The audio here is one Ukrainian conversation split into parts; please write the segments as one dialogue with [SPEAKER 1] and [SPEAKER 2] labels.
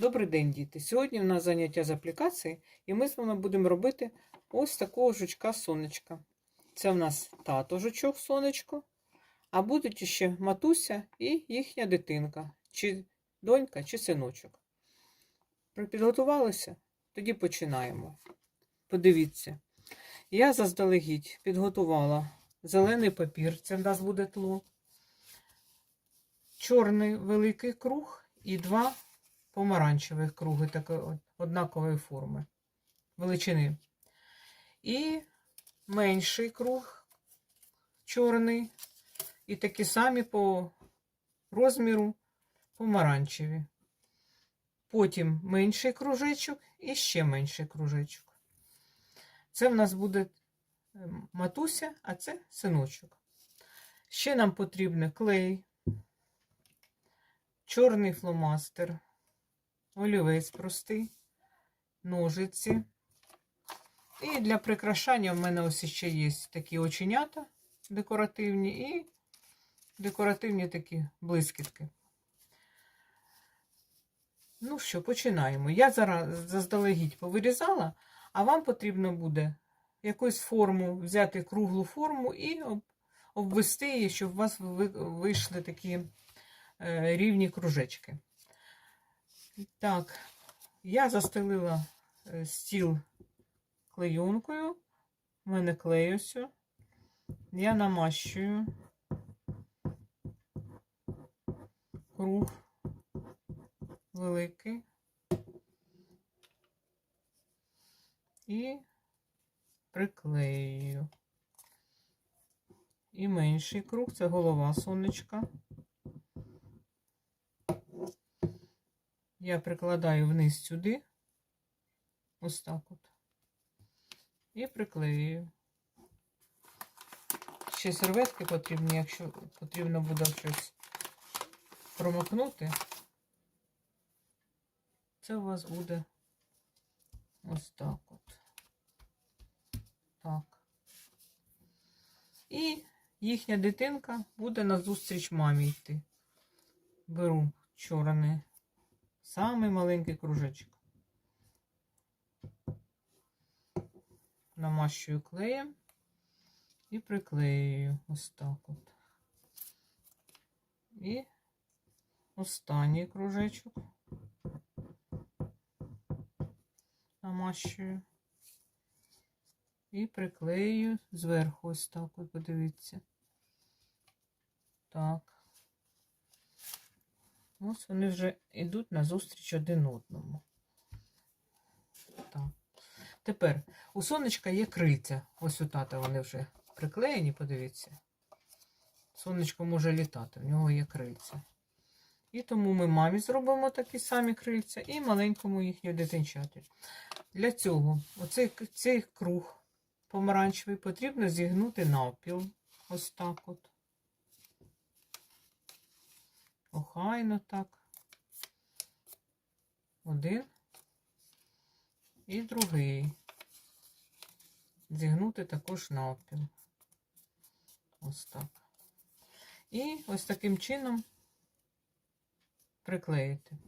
[SPEAKER 1] Добрий день, діти! Сьогодні в нас заняття з аплікації, і ми з вами будемо робити ось такого жучка сонечка. Це в нас тато жучок сонечко, а будуть ще матуся і їхня дитинка, чи донька, чи синочок. Підготувалися? Тоді починаємо. Подивіться, я заздалегідь підготувала зелений папір, це в нас буде тло, чорний великий круг і два помаранчевих круги такої однакової форми, величини. І менший круг чорний, і такі самі по розміру помаранчеві. Потім менший кружечок і ще менший кружечок. Це в нас буде ем, матуся, а це синочок. Ще нам потрібен клей, чорний фломастер, олівець простий, ножиці. І для прикрашання в мене ось ще є такі оченята декоративні і декоративні такі блискітки. Ну що, починаємо. Я зараз заздалегідь повирізала, а вам потрібно буде якусь форму, взяти круглу форму і обвести її, щоб у вас вийшли такі е, рівні кружечки. Так, я застелила е, стіл клейонкою. У мене клей ось. Я намащую круг великий. І приклею. І менший круг це голова сонечка. Я прикладаю вниз сюди, ось так от, і приклею. Ще серветки потрібні, якщо потрібно буде щось промокнути. Це у вас буде ось так от. Так. І їхня дитинка буде назустріч мамі йти. Беру чорний, самий маленький кружечок. Намащую клеєм і приклеюю ось так от. І останній кружечок намащую і приклею зверху ось так от, подивіться. Так. Ось вони вже йдуть назустріч один одному. Так. Тепер у сонечка є крильця. Ось у тата вони вже приклеєні, подивіться. Сонечко може літати, в нього є крильця. І тому ми мамі зробимо такі самі крильця і маленькому їхньому дитинчаті. Для цього оцей цей круг помаранчевий потрібно зігнути навпіл. Ось так от. Охайно так. Один і другий. Зігнути також навпіл. Ось так. І ось таким чином приклеїти.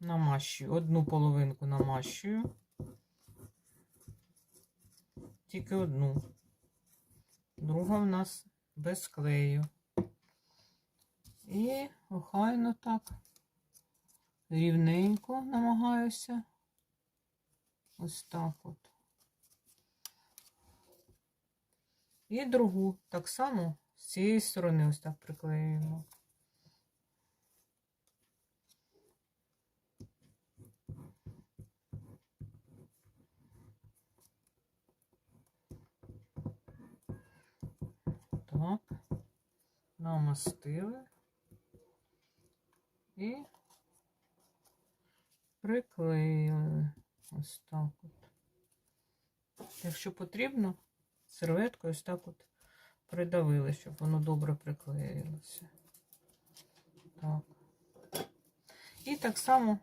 [SPEAKER 1] Намащую. Одну половинку намащую. Тільки одну. Друга в нас без клею. І охайно так. Рівненько намагаюся. Ось так от. І другу так само з цієї сторони ось так приклеюємо. Так, намастили і приклеїли ось так от. Якщо потрібно, серветкою ось так от придавили, щоб воно добре приклеїлося. Так. І так само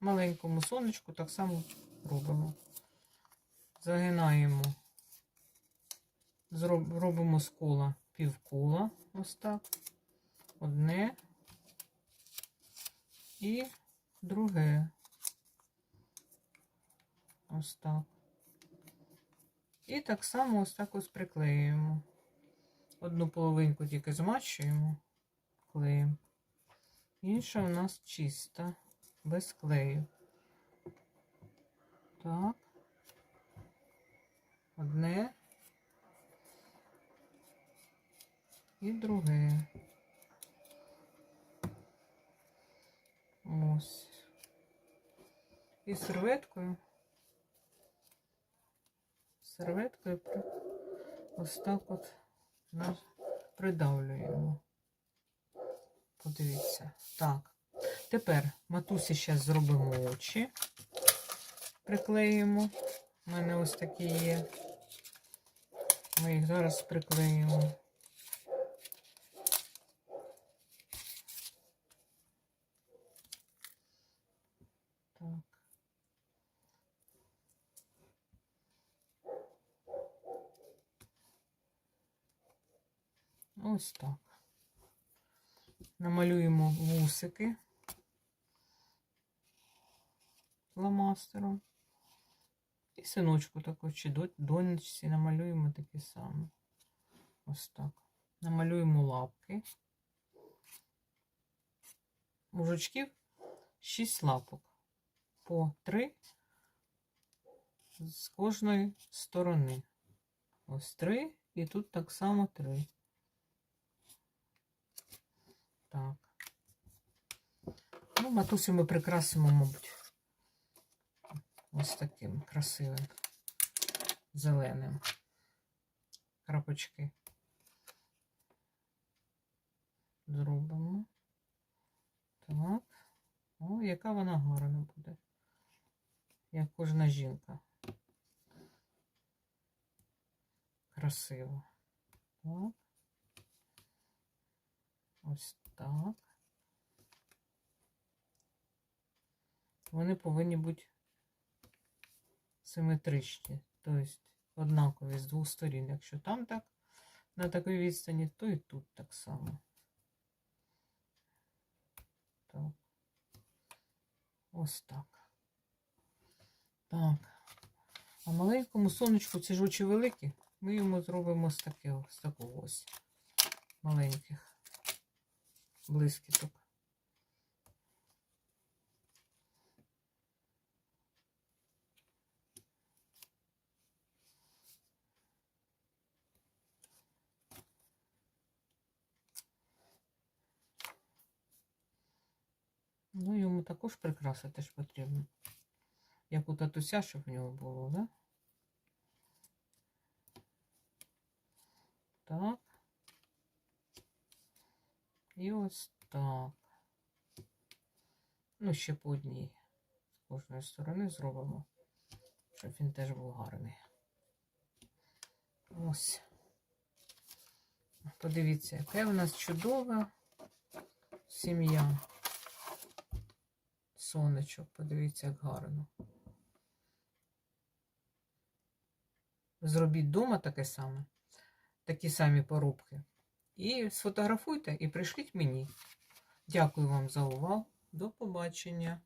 [SPEAKER 1] маленькому сонечку так само робимо. Загинаємо робимо з кола півкола, ось так. Одне, і друге. Ось так. І так само ось так ось приклеюємо. Одну половинку тільки змащуємо клеєм. Інша у нас чиста, без клею. Так. Одне. І друге. Ось. І серветкою. Серветкою ось так от нас придавлюємо. Подивіться. Так. Тепер матусі зараз зробимо очі. Приклеїмо. У мене ось такі є. Ми їх зараз приклеїмо. Ось так. Намалюємо вусики фломастером. І синочку також, чи донечці намалюємо такі самі. Ось так. Намалюємо лапки. Мужичків 6 лапок. По 3 з кожної сторони. Ось 3 і тут так само 3. Так. Ну, матусю ми прикрасимо, мабуть, ось таким красивим зеленим. Крапочки зробимо. Так. О, яка вона гарна буде. Як кожна жінка. Красиво. Так. Ось так. Вони повинні бути симетричні, тобто однакові з двох сторін. Якщо там так, на такій відстані, то і тут так само. Так. Ось так. Так. А маленькому сонечку ці ж очі великі, ми йому зробимо з такого, з такого ось маленьких блискіток. Ну, йому також прикраси теж потрібно. Як у татуся, щоб в нього було, да? Так. І ось так. Ну, ще по одній з кожної сторони зробимо, щоб він теж був гарний. Ось. Подивіться, яка у нас чудова сім'я. Сонечок, подивіться, як гарно. Зробіть вдома таке саме, такі самі порубки. І сфотографуйте і прийшліть мені. Дякую вам за увагу. До побачення.